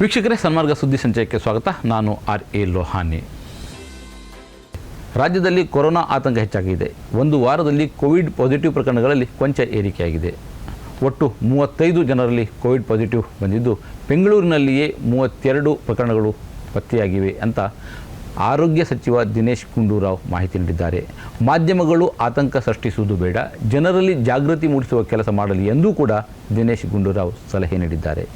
ವೀಕ್ಷಕರೇ, ಸನ್ಮಾರ್ಗ ಸುದ್ದಿ ಸಂಚಯಕ್ಕೆ ಸ್ವಾಗತ. ನಾನು ಆರ್ ಎ ಲೋಹಾನಿ. ರಾಜ್ಯದಲ್ಲಿ ಕೊರೋನಾ ಆತಂಕ ಹೆಚ್ಚಾಗಿದೆ. ಒಂದು ವಾರದಲ್ಲಿ ಕೋವಿಡ್ ಪಾಸಿಟಿವ್ ಪ್ರಕರಣಗಳಲ್ಲಿ ಕೊಂಚ ಏರಿಕೆಯಾಗಿದೆ. ಒಟ್ಟು ಮೂವತ್ತೈದು ಜನರಲ್ಲಿ ಕೋವಿಡ್ ಪಾಸಿಟಿವ್ ಬಂದಿದ್ದು, ಬೆಂಗಳೂರಿನಲ್ಲಿಯೇ ಮೂವತ್ತೆರಡು ಪ್ರಕರಣಗಳು ಪತ್ತೆಯಾಗಿವೆ ಅಂತ ಆರೋಗ್ಯ ಸಚಿವ ದಿನೇಶ್ ಗುಂಡೂರಾವ್ ಮಾಹಿತಿ ನೀಡಿದ್ದಾರೆ. ಮಾಧ್ಯಮಗಳು ಆತಂಕ ಸೃಷ್ಟಿಸುವುದು ಬೇಡ, ಜನರಲ್ಲಿ ಜಾಗೃತಿ ಮೂಡಿಸುವ ಕೆಲಸ ಮಾಡಲಿ ಎಂದೂ ಕೂಡ ದಿನೇಶ್ ಗುಂಡೂರಾವ್ ಸಲಹೆ ನೀಡಿದ್ದಾರೆ.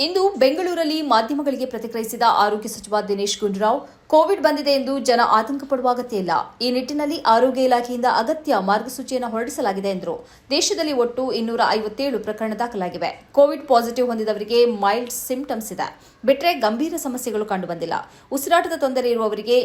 ಇಂದು ಬೆಂಗಳೂರಲ್ಲಿ ಮಾಧ್ಯಮಗಳಿಗೆ ಪ್ರತಿಕ್ರಿಯಿಸಿದ ಆರೋಗ್ಯ ಸಚಿವ ದಿನೇಶ್ ಗುಂಡೂರಾವ್ ಕೋವಿಡ್ ಬಂದಿದೆ ಎಂದು ಜನ ಆತಂಕ ಪಡುವ ಅಗತ್ಯ ಇಲ್ಲ ಈ ನಿಟ್ಟಿನಲ್ಲಿ ಆರೋಗ್ಯ ಇಲಾಖೆಯಿಂದ ಅಗತ್ಯ ಮಾರ್ಗಸೂಚಿಯನ್ನು ಹೊರಡಿಸಲಾಗಿದೆ ಎಂದರು. ದೇಶದಲ್ಲಿ ಒಟ್ಟು ಇನ್ನೂರ ಐವತ್ತೇಳು ಪ್ರಕರಣ ದಾಖಲಾಗಿವೆ. ಕೋವಿಡ್ ಪಾಸಿಟಿವ್ ಹೊಂದಿದವರಿಗೆ ಮೈಲ್ಡ್ ಸಿಂಪ್ಟಮ್ಸ್ ಇದೆ. ಬಿಟ್ಟರೆ ಗಂಭೀರ ಸಮಸ್ಯೆಗಳು ಕಂಡುಬಂದಿಲ್ಲ. ಉಸಿರಾಟದ ತೊಂದರೆ ಇರುವವರಿಗೆ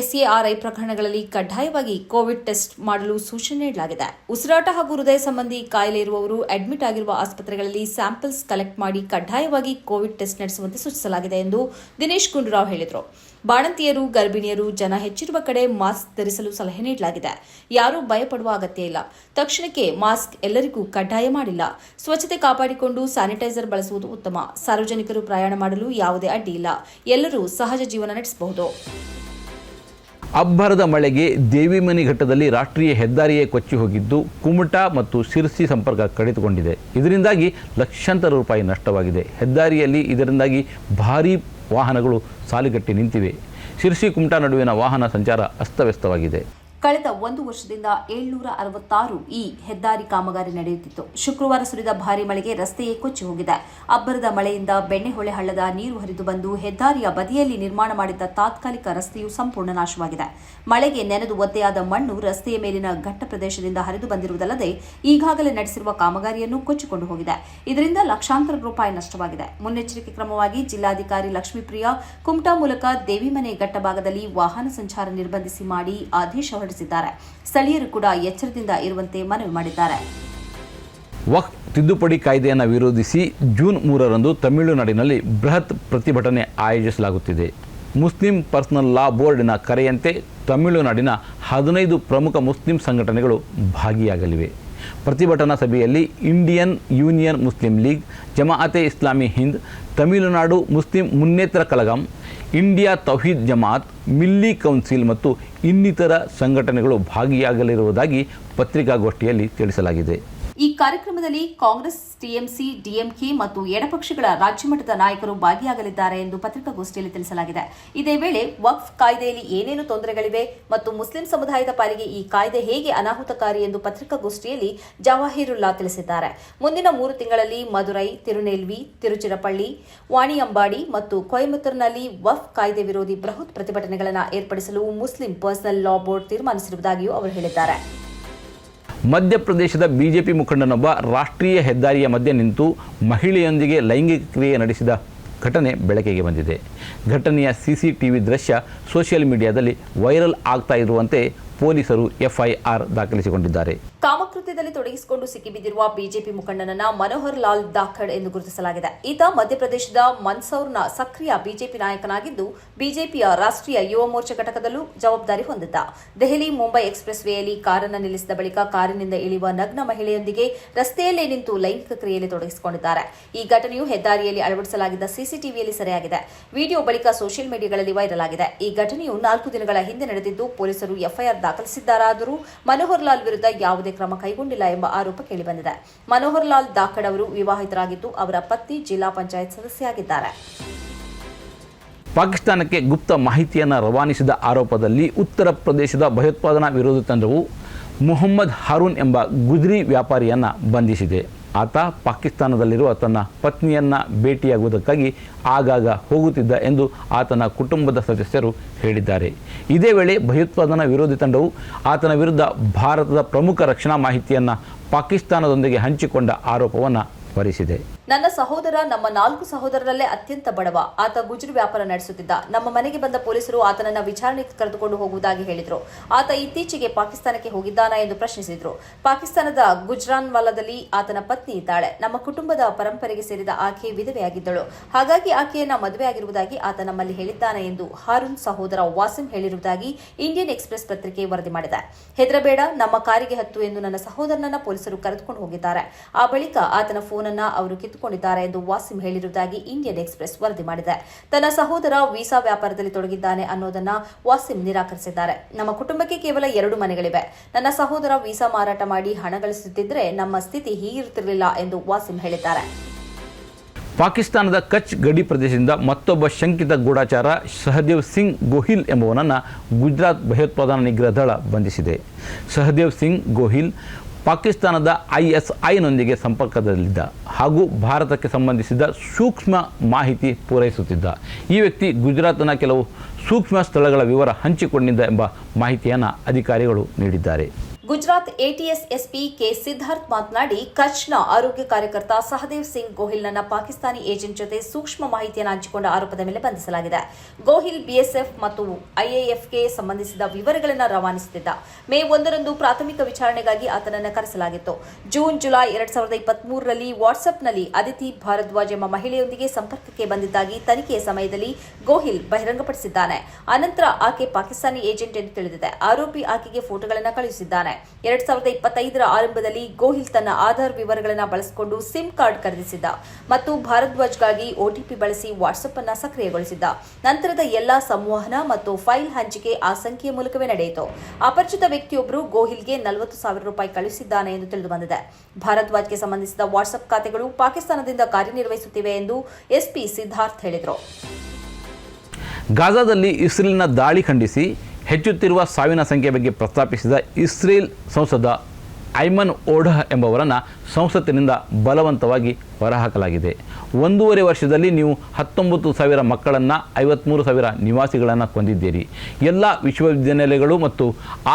ಎಸ್ಎಆರ್ಐ ಪ್ರಕರಣಗಳಲ್ಲಿ ಕಡ್ಡಾಯವಾಗಿ ಕೋವಿಡ್ ಟೆಸ್ಟ್ ಮಾಡಲು ಸೂಚನೆ ನೀಡಲಾಗಿದೆ. ಉಸಿರಾಟ ಹಾಗೂ ಹೃದಯ ಸಂಬಂಧಿ ಕಾಯಿಲೆ ಇರುವವರು ಅಡ್ಮಿಟ್ ಆಗಿರುವ ಆಸ್ಪತ್ರೆಗಳಲ್ಲಿ ಸ್ಯಾಂಪಲ್ಸ್ ಕಲೆಕ್ಟ್ ಮಾಡಿ ಕಡ್ಡಾಯವಾಗಿ ಕೋವಿಡ್ ಟೆಸ್ಟ್ ನಡೆಸುವಂತೆ ಸೂಚಿಸಲಾಗಿದೆ ಎಂದು ದಿನೇಶ್ ಗುಂಡೂರಾವ್ ಹೇಳಿದರು. ಬಾಣಂತಿಯರು, ಗರ್ಭಿಣಿಯರು, ಜನ ಹೆಚ್ಚಿರುವ ಕಡೆ ಮಾಸ್ಕ್ ಧರಿಸಲು ಸಲಹೆ ನೀಡಲಾಗಿದೆ. ಯಾರೂ ಭಯಪಡುವ ಅಗತ್ಯ ಇಲ್ಲ. ತಕ್ಷಣಕ್ಕೆ ಮಾಸ್ಕ್ ಎಲ್ಲರಿಗೂ ಕಡ್ಡಾಯ ಮಾಡಿಲ್ಲ. ಸ್ವಚ್ಛತೆ ಕಾಪಾಡಿಕೊಂಡು ಸ್ಯಾನಿಟೈಸರ್ ಬಳಸುವುದು ಉತ್ತಮ. ಸಾರ್ವಜನಿಕರು ಪ್ರಯಾಣ ಮಾಡಲು ಯಾವುದೇ ಅಡ್ಡಿ ಇಲ್ಲ. ಎಲ್ಲರೂ ಸಹಜ ಜೀವನ ನಡೆಸಬಹುದು. ಅಬ್ಬರದ ಮಳೆಗೆ ದೇವಿಮನಿ ಘಟ್ಟದಲ್ಲಿ ರಾಷ್ಟ್ರೀಯ ಹೆದ್ದಾರಿಯೇ ಕೊಚ್ಚಿ ಹೋಗಿದ್ದು ಕುಮಟಾ ಮತ್ತು ಶಿರ್ಸಿ ಸಂಪರ್ಕ ಕಡಿತಗೊಂಡಿದೆ ಇದರಿಂದಾಗಿ ಲಕ್ಷಾಂತರ ರೂಪಾಯಿ ನಷ್ಟವಾಗಿದೆ. ಹೆದ್ದಾರಿಯಲ್ಲಿ ಇದರಿಂದಾಗಿ ಭಾರೀ ವಾಹನಗಳು ಸಾಲುಗಟ್ಟಿ ನಿಂತಿವೆ. ಶಿರ್ಸಿ ಕುಮಟಾ ನಡುವಿನ ವಾಹನ ಸಂಚಾರ ಅಸ್ತವ್ಯಸ್ತವಾಗಿದೆ. ಕಳೆದ ಒಂದು ವರ್ಷದಿಂದ ಏಳ್ನೂರ ಅರವತ್ತಾರು ಈ ಹೆದ್ದಾರಿ ಕಾಮಗಾರಿ ನಡೆಯುತ್ತಿತ್ತು. ಶುಕ್ರವಾರ ಸುರಿದ ಭಾರಿ ಮಳೆಗೆ ರಸ್ತೆಯೇ ಕೊಚ್ಚಿ ಹೋಗಿದೆ. ಅಬ್ಬರದ ಮಳೆಯಿಂದ ಬೆಣ್ಣೆಹೊಳೆ ಹಳ್ಳದ ನೀರು ಹರಿದು ಬಂದು ಹೆದ್ದಾರಿಯ ಬದಿಯಲ್ಲಿ ನಿರ್ಮಾಣ ಮಾಡಿದ್ದ ತಾತ್ಕಾಲಿಕ ರಸ್ತೆಯು ಸಂಪೂರ್ಣ ನಾಶವಾಗಿದೆ. ಮಳೆಗೆ ನೆನೆದು ಒದ್ದೆಯಾದ ಮಣ್ಣು ರಸ್ತೆಯ ಮೇಲಿನ ಘಟ್ಟ ಪ್ರದೇಶದಿಂದ ಹರಿದು ಬಂದಿರುವುದಲ್ಲದೆ ಈಗಾಗಲೇ ನಡೆಸಿರುವ ಕಾಮಗಾರಿಯನ್ನು ಕೊಚ್ಚಿಕೊಂಡು ಹೋಗಿದೆ. ಇದರಿಂದ ಲಕ್ಷಾಂತರ ರೂಪಾಯಿ ನಷ್ಟವಾಗಿದೆ. ಮುನ್ನೆಚ್ಚರಿಕೆ ಕ್ರಮವಾಗಿ ಜಿಲ್ಲಾಧಿಕಾರಿ ಲಕ್ಷ್ಮೀಪ್ರಿಯಾ, ಕುಮಟಾ ಮೂಲಕ ದೇವಿಮನೆ ಘಟ್ಟ ಭಾಗದಲ್ಲಿ ವಾಹನ ಸಂಚಾರ ನಿರ್ಬಂಧಿಸಿ ಮಾಡಿ ಆದೇಶ ಹೊರಡಿಸಿದ್ದಾರೆ ಸ್ಥಳೀಯರು ಕೂಡ ಎಚ್ಚರದಿಂದ ಇರುವಂತೆ ಮನವಿ ಮಾಡಿದ್ದಾರೆ. ವಕ್ ತಿದ್ದುಪಡಿ ಕಾಯ್ದೆಯನ್ನು ವಿರೋಧಿಸಿ ಜೂನ್ ಮೂರರಂದು ತಮಿಳುನಾಡಿನಲ್ಲಿ ಬೃಹತ್ ಪ್ರತಿಭಟನೆ ಆಯೋಜಿಸಲಾಗುತ್ತಿದೆ. ಮುಸ್ಲಿಂ ಪರ್ಸನಲ್ ಲಾ ಬೋರ್ಡಿನ ಕರೆಯಂತೆ ತಮಿಳುನಾಡಿನ ಹದಿನೈದು ಪ್ರಮುಖ ಮುಸ್ಲಿಂ ಸಂಘಟನೆಗಳು ಭಾಗಿಯಾಗಲಿವೆ. ಪ್ರತಿಭಟನಾ ಸಭೆಯಲ್ಲಿ Indian Union Muslim League, Jamaat-e Islami Hind, Tamil Nadu Muslim Munnetra Kazhagam India Thowheed Jamath Milli council ಮತ್ತು ಇನ್ನಿತರ ಸಂಘಟನೆಗಳು ಭಾಗಿಯಾಗಲಿರುವುದಾಗಿ ಪತ್ರಿಕಾಗೋಷ್ಠಿಯಲ್ಲಿ ತಿಳಿಸಲಾಗಿದೆ. ಈ ಕಾರ್ಯಕ್ರಮದಲ್ಲಿ ಕಾಂಗ್ರೆಸ್, ಟಿಎಂಸಿ, ಡಿಎಂಕೆ ಮತ್ತು ಎಡಪಕ್ಷಗಳ ರಾಜ್ಯಮಟ್ಟದ ನಾಯಕರು ಭಾಗಿಯಾಗಲಿದ್ದಾರೆ ಎಂದು ಪತ್ರಿಕಾಗೋಷ್ಠಿಯಲ್ಲಿ ತಿಳಿಸಲಾಗಿದೆ. ಇದೇ ವೇಳೆ ವಕ್ಫ್ ಕಾಯ್ದೆಯಲ್ಲಿ ಏನೇನು ತೊಂದರೆಗಳಿವೆ ಮತ್ತು ಮುಸ್ಲಿಂ ಸಮುದಾಯದ ಪಾಲಿಗೆ ಈ ಕಾಯ್ದೆ ಹೇಗೆ ಅನಾಹುತಕಾರಿ ಎಂದು ಪತ್ರಿಕಾಗೋಷ್ಠಿಯಲ್ಲಿ ಜವಾಹಿರುಲ್ಲಾ ತಿಳಿಸಿದ್ದಾರೆ. ಮುಂದಿನ ಮೂರು ತಿಂಗಳಲ್ಲಿ ಮದುರೈ, ತಿರುನೆಲ್ವಿ, ತಿರುಚಿರಪಳ್ಳಿ, ವಾಣಿಯಂಬಾಡಿ ಮತ್ತು ಕೊಯಮತ್ತೂರಿನಲ್ಲಿ ವಕ್ಫ್ ಕಾಯ್ದೆ ವಿರೋಧಿ ಬೃಹತ್ ಪ್ರತಿಭಟನೆಗಳನ್ನು ಏರ್ಪಡಿಸಲು ಮುಸ್ಲಿಂ ಪರ್ಸನಲ್ ಲಾ ಬೋರ್ಡ್ ತೀರ್ಮಾನಿಸಿರುವುದಾಗಿಯೂ ಅವರು ಹೇಳಿದ್ದಾರೆ. ಮಧ್ಯಪ್ರದೇಶದ ಬಿಜೆಪಿ ಮುಖಂಡನೊಬ್ಬ ರಾಷ್ಟ್ರೀಯ ಹೆದ್ದಾರಿಯ ಮಧ್ಯೆ ನಿಂತು ಮಹಿಳೆಯೊಂದಿಗೆ ಲೈಂಗಿಕ ಕ್ರಿಯೆ ನಡೆಸಿದ ಘಟನೆ ಬೆಳಕಿಗೆ ಬಂದಿದೆ. ಘಟನೆಯ ಸಿಸಿಟಿವಿ ದೃಶ್ಯ ಸೋಷಿಯಲ್ ಮೀಡಿಯಾದಲ್ಲಿ ವೈರಲ್ ಆಗ್ತಾ ಇರುವಂತೆ ಪೊಲೀಸರು ಎಫ್ಐಆರ್ ದಾಖಲಿಸಿಕೊಂಡಿದ್ದಾರೆ. ಕಾಮಕೃತ್ಯದಲ್ಲಿ ತೊಡಗಿಸಿಕೊಂಡು ಸಿಕ್ಕಿಬಿದ್ದಿರುವ ಬಿಜೆಪಿ ಮುಖಂಡನನ್ನ ಮನೋಹರ್ ಲಾಲ್ ದಾಖಡ್ ಎಂದು ಗುರುತಿಸಲಾಗಿದೆ. ಈತ ಮಧ್ಯಪ್ರದೇಶದ ಮನ್ಸೌರ್ನ ಸಕ್ರಿಯ ಬಿಜೆಪಿ ನಾಯಕನಾಗಿದ್ದು, ಬಿಜೆಪಿಯ ರಾಷ್ಟ್ರೀಯ ಯುವ ಮೋರ್ಚಾ ಘಟಕದಲ್ಲೂ ಜವಾಬ್ದಾರಿ ಹೊಂದಿದ್ದ. ದೆಹಲಿ ಮುಂಬೈ ಎಕ್ಸ್ಪ್ರೆಸ್ ವೇಯಲ್ಲಿ ಕಾರನ್ನು ನಿಲ್ಲಿಸಿದ ಬಳಿಕ ಕಾರಿನಿಂದ ಇಳಿಯುವ ನಗ್ನ ಮಹಿಳೆಯೊಂದಿಗೆ ರಸ್ತೆಯಲ್ಲೇ ನಿಂತು ಲೈಂಗಿಕ ಕ್ರಿಯೆಯಲ್ಲಿ ತೊಡಗಿಸಿಕೊಂಡಿದ್ದಾರೆ. ಈ ಘಟನೆಯು ಹೆದ್ದಾರಿಯಲ್ಲಿ ಅಳವಡಿಸಲಾಗಿದ್ದ ಸಿಸಿಟಿವಿಯಲ್ಲಿ ಸೆರೆಯಾಗಿದೆ. ವಿಡಿಯೋ ಬಳಿಕ ಸೋಷಿಯಲ್ ಮೀಡಿಯಾಗಳಲ್ಲಿ ವೈರಲ್ ಆಗಿದೆ. ಈ ಘಟನೆಯು ನಾಲ್ಕು ದಿನಗಳ ಹಿಂದೆ ನಡೆದಿದ್ದು, ಪೊಲೀಸರು ಎಫ್ಐಆರ್ ದಾಖಲಿಸಿದ್ದಾರಾದರೂ ಮನೋಹರ್ ಲಾಲ್ ವಿರುದ್ಧ ಯಾವುದೇ ಕ್ರಮ ಕೈಗೊಂಡಿಲ್ಲ ಎಂಬ ಆರೋಪ ಕೇಳಿಬಂದಿದೆ. ಮನೋಹರ್ ಲಾಲ್ ದಾಖಡ್ ಅವರು ವಿವಾಹಿತರಾಗಿದ್ದು ಅವರ ಪತ್ನಿ ಜಿಲ್ಲಾ ಪಂಚಾಯತ್ ಸದಸ್ಯರಾಗಿದ್ದಾರೆ ಪಾಕಿಸ್ತಾನಕ್ಕೆ ಗುಪ್ತ ಮಾಹಿತಿಯನ್ನು ರವಾನಿಸಿದ ಆರೋಪದಲ್ಲಿ ಉತ್ತರ ಪ್ರದೇಶದ ಭಯೋತ್ಪಾದನಾ ವಿರೋಧಿ ತಂಡವು ಮೊಹಮ್ಮದ್ ಹಾರೂನ್ ಎಂಬ ಗುದ್ರಿ ವ್ಯಾಪಾರಿಯನ್ನು ಬಂಧಿಸಿದೆ. ಆತ ಪಾಕಿಸ್ತಾನದಲ್ಲಿರುವ ತನ್ನ ಪತ್ನಿಯನ್ನು ಭೇಟಿಯಾಗುವುದಕ್ಕಾಗಿ ಆಗಾಗ ಹೋಗುತ್ತಿದ್ದ ಎಂದು ಆತನ ಕುಟುಂಬದ ಸದಸ್ಯರು ಹೇಳಿದ್ದಾರೆ. ಇದೇ ವೇಳೆ ಭಯೋತ್ಪಾದನಾ ವಿರೋಧಿ ತಂಡವು ಆತನ ವಿರುದ್ಧ ಭಾರತದ ಪ್ರಮುಖ ರಕ್ಷಣಾ ಮಾಹಿತಿಯನ್ನು ಪಾಕಿಸ್ತಾನದೊಂದಿಗೆ ಹಂಚಿಕೊಂಡ ಆರೋಪವನ್ನು ಹೊರಿಸಿದೆ. ನನ್ನ ಸಹೋದರ ನಮ್ಮ ನಾಲ್ಕು ಸಹೋದರರಲ್ಲೇ ಅತ್ಯಂತ ಬಡವ. ಆತ ಗುಜರಿ ವ್ಯಾಪಾರ ನಡೆಸುತ್ತಿದ್ದ. ನಮ್ಮ ಮನೆಗೆ ಬಂದ ಪೊಲೀಸರು ಆತನನ್ನ ವಿಚಾರಣೆಗೆ ಕರೆದುಕೊಂಡು ಹೋಗುವುದಾಗಿ ಹೇಳಿದ್ರು. ಆತ ಇತ್ತೀಚೆಗೆ ಪಾಕಿಸ್ತಾನಕ್ಕೆ ಹೋಗಿದ್ದಾನಾ ಎಂದು ಪ್ರಶ್ನಿಸಿದ್ರು. ಪಾಕಿಸ್ತಾನದ ಗುಜ್ರಾನ್ವಾಲಾದಲ್ಲಿ ಆತನ ಪತ್ನಿ ಇದ್ದಾಳೆ. ನಮ್ಮ ಕುಟುಂಬದ ಪರಂಪರೆಗೆ ಸೇರಿದ ಆಕೆ ವಿಧವೆಯಾಗಿದ್ದಳು. ಹಾಗಾಗಿ ಆಕೆಯನ್ನ ಮದುವೆಯಾಗಿರುವುದಾಗಿ ಆತ ನಮ್ಮಲ್ಲಿ ಹೇಳಿದ್ದಾನೆ ಎಂದು ಹಾರೂನ್ ಸಹೋದರ ವಾಸಿಂ ಹೇಳಿರುವುದಾಗಿ ಇಂಡಿಯನ್ ಎಕ್ಸ್ಪ್ರೆಸ್ ಪತ್ರಿಕೆ ವರದಿ ಮಾಡಿದೆ. ಹೆದರಬೇಡ, ನಮ್ಮ ಕಾರಿಗೆ ಹತ್ತು ಎಂದು ನನ್ನ ಸಹೋದರನನ್ನ ಪೊಲೀಸರು ಕರೆದುಕೊಂಡು ಹೋಗಿದ್ದಾರೆ. ಆ ಬಳಿಕ ಆತನ ಫೋನ್ ಅನ್ನ ಅವರು ಕಿತ್ತುಕೊಂಡಿದ್ದಾರೆ ಎಂದು ವಾಸಿಂ ಹೇಳಿರುವುದಾಗಿ ಇಂಡಿಯನ್ ಎಕ್ಸ್ಪ್ರೆಸ್ ವರದಿ ಮಾಡಿದೆ. ತನ್ನ ಸಹೋದರ ವೀಸಾ ವ್ಯಾಪಾರದಲ್ಲಿ ತೊಡಗಿದ್ದಾನೆ ಅನ್ನೋದನ್ನ ವಾಸಿಂ ನಿರಾಕರಿಸಿದ್ದಾರೆ. ನಮ್ಮ ಕುಟುಂಬಕ್ಕೆ ಕೇವಲ ಎರಡು ಮನೆಗಳಿವೆ. ನನ್ನ ಸಹೋದರ ವೀಸಾ ಮಾರಾಟ ಮಾಡಿ ಹಣ ಗಳಿಸುತ್ತಿದ್ದರೆ ನಮ್ಮ ಸ್ಥಿತಿ ಹೀಗಿರುತ್ತಿರಲಿಲ್ಲ ಎಂದು ವಾಸಿಂ ಹೇಳಿದ್ದಾರೆ. ಪಾಕಿಸ್ತಾನದ ಕಚ್ ಗಡಿ ಪ್ರದೇಶದಿಂದ ಮತ್ತೊಬ್ಬ ಶಂಕಿತ ಗೂಢಾಚಾರ ಸಹದೇವ್ ಸಿಂಗ್ ಗೋಹಿಲ್ ಎಂಬುವನನ್ನು ಗುಜರಾತ್ ಭಯೋತ್ಪಾದನಾ ನಿಗ್ರಹ ದಳ ಬಂಧಿಸಿದೆ. ಸಹದೇವ್ ಸಿಂಗ್ ಗೋಹಿಲ್ ಪಾಕಿಸ್ತಾನದ ಐಎಸ್ಐನೊಂದಿಗೆ ಸಂಪರ್ಕದಲ್ಲಿದ್ದ ಹಾಗೂ ಭಾರತಕ್ಕೆ ಸಂಬಂಧಿಸಿದ ಸೂಕ್ಷ್ಮ ಮಾಹಿತಿ ಪೂರೈಸುತ್ತಿದ್ದ. ಈ ವ್ಯಕ್ತಿ ಗುಜರಾತ್ನ ಕೆಲವು ಸೂಕ್ಷ್ಮ ಸ್ಥಳಗಳ ವಿವರ ಹಂಚಿಕೊಂಡಿದ್ದ ಎಂಬ ಮಾಹಿತಿಯನ್ನು ಅಧಿಕಾರಿಗಳು ನೀಡಿದ್ದಾರೆ. Gujarat ATS SP K Siddharth ಮಾತನಾಡಿ, ಕಚ್ನ ಆರೋಗ್ಯ ಕಾರ್ಯಕರ್ತ ಸಹದೇವ್ ಸಿಂಗ್ ಗೋಹಿಲ್ನನ್ನ ಪಾಕಿಸ್ತಾನಿ ಏಜೆಂಟ್ ಜೊತೆ ಸೂಕ್ಷ್ಮ ಮಾಹಿತಿಯನ್ನು ಹಂಚಿಕೊಂಡ ಆರೋಪದ ಮೇಲೆ ಬಂಧಿಸಲಾಗಿದೆ. ಗೋಹಿಲ್, ಬಿಎಸ್ಎಫ್ ಮತ್ತು ಐಎಎಫ್ಗೆ ಸಂಬಂಧಿಸಿದ ವಿವರಗಳನ್ನು ರವಾನಿಸುತ್ತಿದ್ದ. ಮೇ ಒಂದರಂದು ಪ್ರಾಥಮಿಕ ವಿಚಾರಣೆಗಾಗಿ ಆತನನ್ನು ಕರೆಸಲಾಗಿತ್ತು. ಜೂನ್, ಜುಲೈ ಎರಡ್ ಸಾವಿರದ ಇಪ್ಪತ್ಮೂರರಲ್ಲಿ ವಾಟ್ಸ್ಆಪ್ನಲ್ಲಿ ಅದಿತಿ ಭಾರದ್ವಾಜ್ ಎಂಬ ಮಹಿಳೆಯೊಂದಿಗೆ ಸಂಪರ್ಕಕ್ಕೆ ಬಂದಿದ್ದಾಗಿ ತನಿಖೆಯ ಸಮಯದಲ್ಲಿ ಗೋಹಿಲ್ ಬಹಿರಂಗಪಡಿಸಿದ್ದಾನೆ. ಅನಂತರ ಆಕೆ ಪಾಕಿಸ್ತಾನಿ ಏಜೆಂಟ್ ಎಂದು ತಿಳಿದಿದೆ. ಆರೋಪಿ ಆಕೆಗೆ ಫೋಟೋಗಳನ್ನು ಕಳುಹಿಸಿದ್ದಾನೆ. ಎರಡ್ ಸಾವಿರದ ಇಪ್ಪತ್ತೈದರ ಆರಂಭದಲ್ಲಿ ಗೋಹಿಲ್ ತನ್ನ ಆಧಾರ್ ವಿವರಗಳನ್ನು ಬಳಸಿಕೊಂಡು ಸಿಮ್ ಕಾರ್ಡ್ ಖರೀದಿಸಿದ್ದ ಮತ್ತು ಭಾರದ್ವಾಜ್ಗಾಗಿ ಒಟಿಪಿ ಬಳಸಿ ವಾಟ್ಸ್ಆಪ್ ಅನ್ನು ಸಕ್ರಿಯಗೊಳಿಸಿದ್ದ. ನಂತರದ ಎಲ್ಲಾ ಸಂವಹನ ಮತ್ತು ಫೈಲ್ ಹಂಚಿಕೆ ಆ ಸಂಖ್ಯೆಯ ಮೂಲಕವೇ ನಡೆಯಿತು. ಅಪರಿಚಿತ ವ್ಯಕ್ತಿಯೊಬ್ಬರು ಗೋಹಿಲ್ಗೆ ನಲವತ್ತು ಸಾವಿರ ರೂಪಾಯಿ ಕಳುಹಿಸಿದ್ದಾನೆ ಎಂದು ತಿಳಿದುಬಂದಿದೆ. ಭಾರದ್ವಾಜ್ಗೆ ಸಂಬಂಧಿಸಿದ ವಾಟ್ಸಪ್ ಖಾತೆಗಳು ಪಾಕಿಸ್ತಾನದಿಂದ ಕಾರ್ಯನಿರ್ವಹಿಸುತ್ತಿವೆ ಎಂದು ಎಸ್ಪಿ ಸಿದ್ಧಾರ್ಥ್ ಹೇಳಿದರು. ಗಾಜಾದಲ್ಲಿ ಇಸ್ರೇಲ್ನ ದಾಳಿ ಖಂಡಿಸಿ ಹೆಚ್ಚುತ್ತಿರುವ ಸಾವಿನ ಸಂಖ್ಯೆ ಬಗ್ಗೆ ಪ್ರಸ್ತಾಪಿಸಿದ ಇಸ್ರೇಲ್ ಸಂಸದ ಐಮನ್ ಓಢ ಎಂಬವರನ್ನು ಸಂಸತ್ತಿನಿಂದ ಬಲವಂತವಾಗಿ ಹೊರಹಾಕಲಾಗಿದೆ. ಒಂದೂವರೆ ವರ್ಷದಲ್ಲಿ ನೀವು ಹತ್ತೊಂಬತ್ತು ಸಾವಿರ ಮಕ್ಕಳನ್ನು ಐವತ್ತ್ಮೂರು ಸಾವಿರ ನಿವಾಸಿಗಳನ್ನು ಕೊಂದಿದ್ದೀರಿ. ಎಲ್ಲ ವಿಶ್ವವಿದ್ಯಾನಿಲಯಗಳು ಮತ್ತು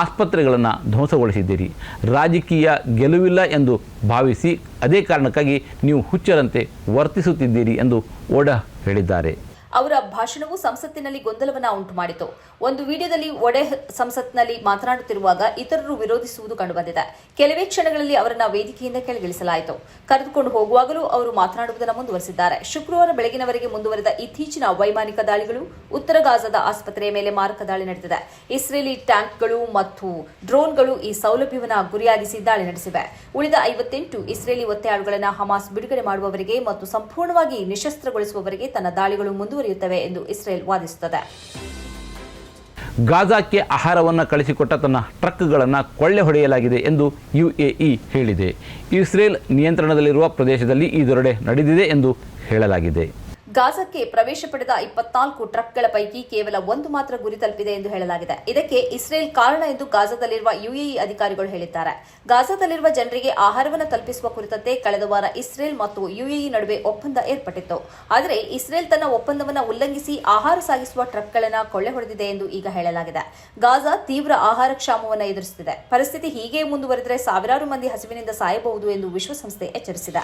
ಆಸ್ಪತ್ರೆಗಳನ್ನು ಧ್ವಂಸಗೊಳಿಸಿದ್ದೀರಿ. ರಾಜಕೀಯ ಗೆಲುವಿಲ್ಲ ಎಂದು ಭಾವಿಸಿ ಅದೇ ಕಾರಣಕ್ಕಾಗಿ ನೀವು ಹುಚ್ಚರಂತೆ ವರ್ತಿಸುತ್ತಿದ್ದೀರಿ ಎಂದು ಓಢ ಹೇಳಿದ್ದಾರೆ. ಅವರ ಭಾಷಣವು ಸಂಸತ್ತಿನಲ್ಲಿ ಗೊಂದಲವನ್ನ ಉಂಟು ಮಾಡಿತು ಒಂದು ವಿಡಿಯೋದಲ್ಲಿ ಒಡೆ ಸಂಸತ್ನಲ್ಲಿ ಮಾತನಾಡುತ್ತಿರುವಾಗ ಇತರರು ವಿರೋಧಿಸುವುದು ಕಂಡುಬಂದಿದೆ. ಕೆಲವೇ ಕ್ಷಣಗಳಲ್ಲಿ ಅವರನ್ನ ವೇದಿಕೆಯಿಂದ ಕೆಳಗಿಳಿಸಲಾಯಿತು. ಕರೆದುಕೊಂಡು ಹೋಗುವಾಗಲೂ ಅವರು ಮಾತನಾಡುವುದನ್ನು ಮುಂದುವರೆಸಿದ್ದಾರೆ. ಶುಕ್ರವಾರ ಬೆಳಗಿನವರೆಗೆ ಮುಂದುವರೆದ ಇತ್ತೀಚಿನ ವೈಮಾನಿಕ ದಾಳಿಗಳು ಉತ್ತರ ಗಾಜಾದ ಆಸ್ಪತ್ರೆಯ ಮೇಲೆ ಮಾರಕ ದಾಳಿ ನಡೆದಿದೆ. ಇಸ್ರೇಲಿ ಟ್ಯಾಂಕ್ಗಳು ಮತ್ತು ಡ್ರೋನ್ಗಳು ಈ ಸೌಲಭ್ಯವನ್ನು ಗುರಿಯಾಗಿಸಿ ದಾಳಿ ನಡೆಸಿವೆ. ಉಳಿದ ಐವತ್ತೆಂಟು ಇಸ್ರೇಲಿ ಒತ್ತೆಯಾಳುಗಳನ್ನು ಹಮಾಸ್ ಬಿಡುಗಡೆ ಮಾಡುವವರೆಗೆ ಮತ್ತು ಸಂಪೂರ್ಣವಾಗಿ ನಿಶಸ್ತ್ರಗೊಳಿಸುವವರೆಗೆ ತನ್ನ ದಾಳಿಗಳು ಮುಂದುವರಿಯುತ್ತವೆ ಎಂದು ಇಸ್ರೇಲ್ ವಾದಿಸುತ್ತದೆ. ಗಾಜಾಕ್ಕೆ ಆಹಾರವನ್ನು ಕಳಿಸಿಕೊಟ್ಟ ತನ್ನ ಟ್ರಕ್ಗಳನ್ನು ಕೊಳ್ಳೆ ಹೊಡೆಯಲಾಗಿದೆ ಎಂದು ಯುಎಇ ಹೇಳಿದೆ. ಇಸ್ರೇಲ್ ನಿಯಂತ್ರಣದಲ್ಲಿರುವ ಪ್ರದೇಶದಲ್ಲಿ ಈ ದೊರಡೆ ನಡೆದಿದೆ ಎಂದು ಹೇಳಲಾಗಿದೆ. ಗಾಜಾಕ್ಕೆ ಪ್ರವೇಶ ಪಡೆದ ಇಪ್ಪತ್ನಾಲ್ಕು ಟ್ರಕ್ಗಳ ಪೈಕಿ ಕೇವಲ ಒಂದು ಮಾತ್ರ ಗುರಿ ತಲುಪಿದೆ ಎಂದು ಹೇಳಲಾಗಿದೆ. ಇದಕ್ಕೆ ಇಸ್ರೇಲ್ ಕಾರಣ ಎಂದು ಗಾಜಾದಲ್ಲಿರುವ ಯುಎಇ ಅಧಿಕಾರಿಗಳು ಹೇಳಿದ್ದಾರೆ. ಗಾಜಾದಲ್ಲಿರುವ ಜನರಿಗೆ ಆಹಾರವನ್ನು ತಲುಪಿಸುವ ಕುರಿತಂತೆ ಕಳೆದ ವಾರ ಇಸ್ರೇಲ್ ಮತ್ತು ಯುಎಇ ನಡುವೆ ಒಪ್ಪಂದ ಏರ್ಪಟ್ಟಿತ್ತು. ಆದರೆ ಇಸ್ರೇಲ್ ತನ್ನ ಒಪ್ಪಂದವನ್ನು ಉಲ್ಲಂಘಿಸಿ ಆಹಾರ ಸಾಗಿಸುವ ಟ್ರಕ್ಗಳನ್ನು ಕೊಳ್ಳೆ ಹೊಡೆದಿದೆ ಎಂದು ಈಗ ಹೇಳಲಾಗಿದೆ. ಗಾಜಾ ತೀವ್ರ ಆಹಾರ ಕ್ಷಾಮವನ್ನು ಎದುರಿಸುತ್ತಿದೆ. ಪರಿಸ್ಥಿತಿ ಹೀಗೆ ಮುಂದುವರೆದರೆ ಸಾವಿರಾರು ಮಂದಿ ಹಸಿವಿನಿಂದ ಸಾಯಬಹುದು ಎಂದು ವಿಶ್ವಸಂಸ್ಥೆ ಎಚ್ಚರಿಸಿದೆ.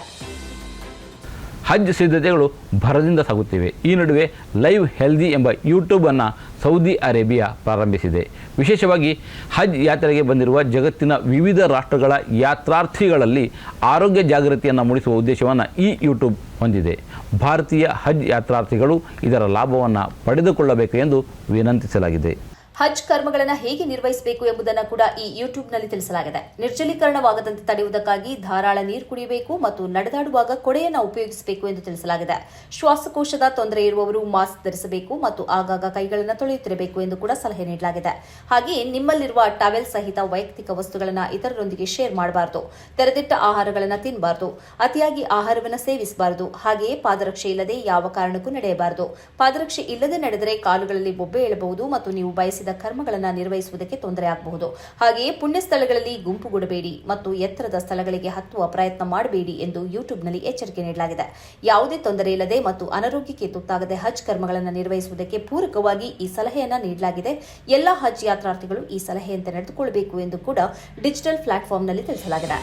ಹಜ್ ಸಿದ್ಧತೆಗಳು ಭರದಿಂದ ಸಾಗುತ್ತಿವೆ. ಈ ನಡುವೆ ಲೈವ್ ಹೆಲ್ದಿ ಎಂಬ ಯೂಟ್ಯೂಬನ್ನು ಸೌದಿ ಅರೇಬಿಯಾ ಪ್ರಾರಂಭಿಸಿದೆ. ವಿಶೇಷವಾಗಿ ಹಜ್ ಯಾತ್ರೆಗೆ ಬಂದಿರುವ ಜಗತ್ತಿನ ವಿವಿಧ ರಾಷ್ಟ್ರಗಳ ಯಾತ್ರಾರ್ಥಿಗಳಲ್ಲಿ ಆರೋಗ್ಯ ಜಾಗೃತಿಯನ್ನು ಮೂಡಿಸುವ ಉದ್ದೇಶವನ್ನು ಈ ಯೂಟ್ಯೂಬ್ ಹೊಂದಿದೆ. ಭಾರತೀಯ ಹಜ್ ಯಾತ್ರಾರ್ಥಿಗಳು ಇದರ ಲಾಭವನ್ನು ಪಡೆದುಕೊಳ್ಳಬೇಕು ಎಂದು ವಿನಂತಿಸಲಾಗಿದೆ. ಹಜ್ ಕರ್ಮಗಳನ್ನು ಹೇಗೆ ನಿರ್ವಹಿಸಬೇಕು ಎಂಬುದನ್ನು ಕೂಡ ಈ ಯೂಟ್ಯೂಬ್ನಲ್ಲಿ ತಿಳಿಸಲಾಗಿದೆ. ನಿರ್ಜಲೀಕರಣವಾಗದಂತೆ ತಡೆಯುವುದಕ್ಕಾಗಿ ಧಾರಾಳ ನೀರು ಕುಡಿಯಬೇಕು ಮತ್ತು ನಡೆದಾಡುವಾಗ ಕೊಡೆಯನ್ನು ಉಪಯೋಗಿಸಬೇಕು ಎಂದು ತಿಳಿಸಲಾಗಿದೆ. ಶ್ವಾಸಕೋಶದ ತೊಂದರೆ ಇರುವವರು ಮಾಸ್ಕ್ ಧರಿಸಬೇಕು ಮತ್ತು ಆಗಾಗ ಕೈಗಳನ್ನು ತೊಳೆಯುತ್ತಿರಬೇಕು ಎಂದು ಕೂಡ ಸಲಹೆ ನೀಡಲಾಗಿದೆ. ಹಾಗೆಯೇ ನಿಮ್ಮಲ್ಲಿರುವ ಟವೆಲ್ ಸಹಿತ ವೈಯಕ್ತಿಕ ವಸ್ತುಗಳನ್ನು ಇತರರೊಂದಿಗೆ ಶೇರ್ ಮಾಡಬಾರದು. ತೆರೆದಿಟ್ಟ ಆಹಾರಗಳನ್ನು ತಿನ್ನಬಾರದು. ಅತಿಯಾಗಿ ಆಹಾರವನ್ನು ಸೇವಿಸಬಾರದು. ಹಾಗೆಯೇ ಪಾದರಕ್ಷೆ ಇಲ್ಲದೆ ಯಾವ ಕಾರಣಕ್ಕೂ ನಡೆಯಬಾರದು. ಪಾದರಕ್ಷೆ ಇಲ್ಲದೆ ನಡೆದರೆ ಕಾಲುಗಳಲ್ಲಿ ಬೊಬ್ಬೆ ಏಳಬಹುದು ಮತ್ತು ನೀವು ಬಯಸಿದ ಪ್ರತಿಕ್ರಿಯಿಸಿದ ಕರ್ಮಗಳನ್ನು ನಿರ್ವಹಿಸುವುದಕ್ಕೆ ತೊಂದರೆ ಆಗಬಹುದು. ಹಾಗೆಯೇ ಪುಣ್ಯ ಸ್ಥಳಗಳಲ್ಲಿ ಗುಂಪುಗೂಡಬೇಡಿ ಮತ್ತು ಎತ್ತರದ ಸ್ಥಳಗಳಿಗೆ ಹತ್ತುವ ಪ್ರಯತ್ನ ಮಾಡಬೇಡಿ ಎಂದು ಯೂಟ್ಯೂಬ್ನಲ್ಲಿ ಎಚ್ಚರಿಕೆ ನೀಡಲಾಗಿದೆ. ಯಾವುದೇ ತೊಂದರೆ ಇಲ್ಲದೆ ಮತ್ತು ಅನಾರೋಗ್ಯಕ್ಕೆ ತುತ್ತಾಗದೆ ಹಜ್ ಕರ್ಮಗಳನ್ನು ನಿರ್ವಹಿಸುವುದಕ್ಕೆ ಪೂರಕವಾಗಿ ಈ ಸಲಹೆಯನ್ನು ನೀಡಲಾಗಿದೆ. ಎಲ್ಲ ಹಜ್ ಯಾತ್ರಾರ್ಥಿಗಳು ಈ ಸಲಹೆಯಂತೆ ನಡೆದುಕೊಳ್ಳಬೇಕು ಎಂದು ಕೂಡ ಡಿಜಿಟಲ್ ಪ್ಲಾಟ್ಫಾರ್ಮ್ನಲ್ಲಿ ತಿಳಿಸಲಾಗಿದೆ.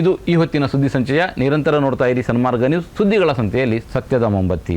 ಇದು ಈ ಹೊತ್ತಿನ ಸುದ್ದಿ ಸಂಚಯ. ನಿರಂತರ ನೋಡ್ತಾ ಇರಿ ಸನ್ಮಾರ್ಗ ನ್ಯೂಸ್ ಸುದ್ದಿಗಳ ಸಂತೆಯಲ್ಲಿ ಸತ್ಯದ ಮೊಂಬತ್ತಿ.